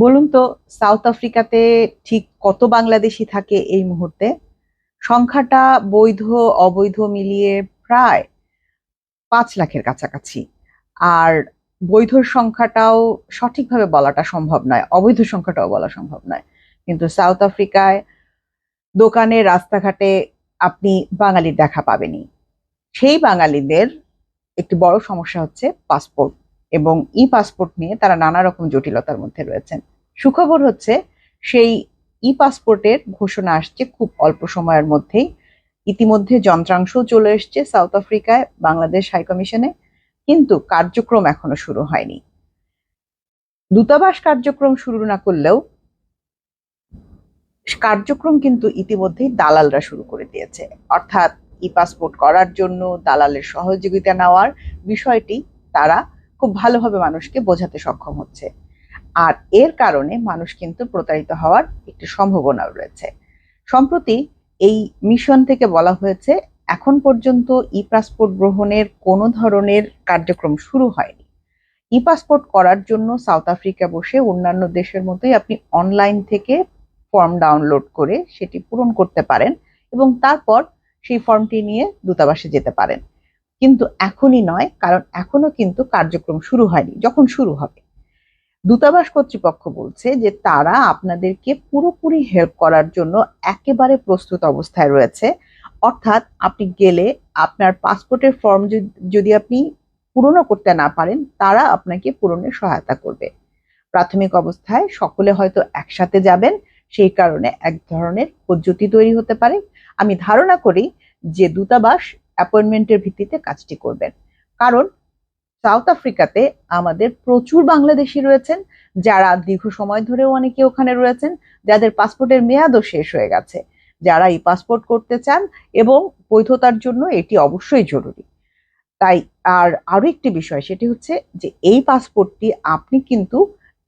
বলুন তো, সাউথ আফ্রিকাতে ঠিক কত বাংলাদেশি থাকে এই মুহূর্তে? সংখ্যাটা বৈধ, অবৈধ মিলিয়ে প্রায় পাঁচ লাখের কাছাকাছি। আর বৈধ সংখ্যাটাও সঠিকভাবে বলাটা সম্ভব নয়, অবৈধ সংখ্যাটাও বলা সম্ভব নয়। কিন্তু সাউথ আফ্রিকায় দোকানে, রাস্তাঘাটে আপনি বাঙালির দেখা পাবেনই। সেই বাঙালিদের একটি বড় সমস্যা হচ্ছে পাসপোর্ট। এবং ই পাসপোর্ট নিয়ে তারা নানা রকম জটিলতার মধ্যে রয়েছেন। সুখবর হচ্ছে, সেই ই পাসপোর্টের ঘোষণা আসছে খুব অল্প সময়ের মধ্যেই। ইতিমধ্যে যন্ত্রাংশ চলে এসছে সাউথ আফ্রিকায়, বাংলাদেশ হাইকমিশনে কিন্তু কার্যক্রম এখনও শুরু হয়নি। দূতাবাস কার্যক্রম শুরু না করলেও কার্যক্রম কিন্তু ইতিমধ্যেই দালালরা শুরু করে দিয়েছে। অর্থাৎ ই পাসপোর্ট করার জন্য দালালের সহযোগিতা নেওয়ার বিষয়টি তারা খুব ভালোভাবে মানুষকে বোঝাতে সক্ষম হচ্ছে। আর এর কারণে মানুষ কিন্তু প্রতারিত হওয়ার একটি সম্ভাবনা রয়েছে। সম্প্রতি এই মিশন থেকে বলা হয়েছে, এখন পর্যন্ত ই পাসপোর্ট গ্রহণের কোনো ধরনের কার্যক্রম শুরু হয়নি। ই পাসপোর্ট করার জন্য সাউথ আফ্রিকা বসে অন্যান্য দেশের মতোই আপনি অনলাইন থেকে ফর্ম ডাউনলোড করে সেটি পূরণ করতে পারেন এবং তারপর সেই ফর্মটি নিয়ে দূতাবাসে যেতে পারেন। কিন্তু এখনই নয়, কারণ এখনও কিন্তু কার্যক্রম শুরু হয়নি, যখন শুরু হবে। দূতাবাস কর্তৃপক্ষ বলছে যে তারা আপনাদেরকে পুরোপুরি হেল্প করার জন্য একেবারে প্রস্তুত অবস্থায় রয়েছে। অর্থাৎ আপনি গেলে আপনার পাসপোর্টের ফর্ম যদি আপনি পূরণও করতে না পারেন, তারা আপনাকে পূরণে সহায়তা করবে। প্রাথমিক অবস্থায় সকলে হয়তো একসাথে যাবেন, সেই কারণে এক ধরনের পদ্ধতি তৈরি হতে পারে। আমি ধারণা করি যে দূতাবাস অ্যাপয়েন্টমেন্টের ভিত্তিতে কাজটি করবেন। কারণ সাউথ আফ্রিকাতে আমাদের প্রচুর বাংলাদেশি রয়েছেন, যারা দীর্ঘ সময় ধরেও অনেকে ওখানে রয়েছেন, যাদের পাসপোর্টের মেয়াদও শেষ হয়ে গেছে। যারা এই পাসপোর্ট করতে চান এবং বৈধতার জন্য এটি অবশ্যই জরুরি। তাই আর আরও একটি বিষয়, সেটি হচ্ছে যে এই পাসপোর্টটি আপনি কিন্তু,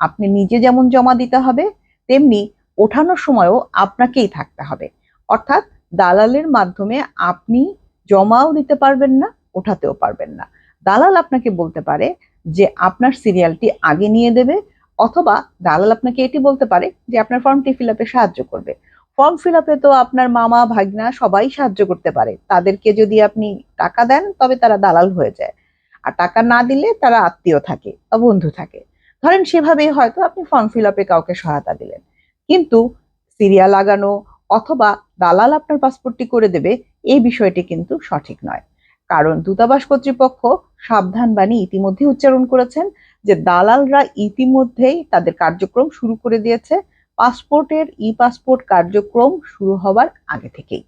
আপনি নিজে যেমন জমা দিতে হবে, তেমনি ওঠানোর সময়ও আপনাকেই থাকতে হবে। অর্থাৎ দালালের মাধ্যমে আপনি জমাও দিতে পারবেন না, ওঠাতেও পারবেন না। দালাল আপনাকে বলতে পারে যে আপনার সিরিয়ালটি আগে নিয়ে দেবে অথবা দালাল আপনাকে এটি বলতে পারে যে আপনার ফর্মটি ফিল আপে সাহায্য করবে। ফর্ম ফিল আপে তো আপনার মামা, ভাগনা সবাই সাহায্য করতে পারে। তাদেরকে যদি আপনি টাকা দেন, তবে তারা দালাল হয়ে যায়। আর টাকা না দিলে তারা আত্মীয় থাকে বা বন্ধু থাকে। ধরেন সেভাবেই হয়তো আপনি ফর্ম ফিল আপে কাউকে সহায়তা দিলেন। কিন্তু সিরিয়াল লাগানো অথবা দালাল আপনার পাসপোর্টটি করে দেবে এই বিষয়টি কিন্তু সঠিক নয়। কারণ দূতাবাস কর্তৃপক্ষ সাবধান বাণী ইতিমধ্যে উচ্চারণ করেছেন যে দালালরা ইতিমধ্যেই তাদের কার্যক্রম শুরু করে দিয়েছে। পাসপোর্টের ই পাসপোর্ট কার্যক্রম শুরু হওয়ার আগে থেকেই।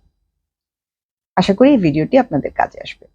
আশা করি এই ভিডিওটি আপনাদের কাজে আসবে।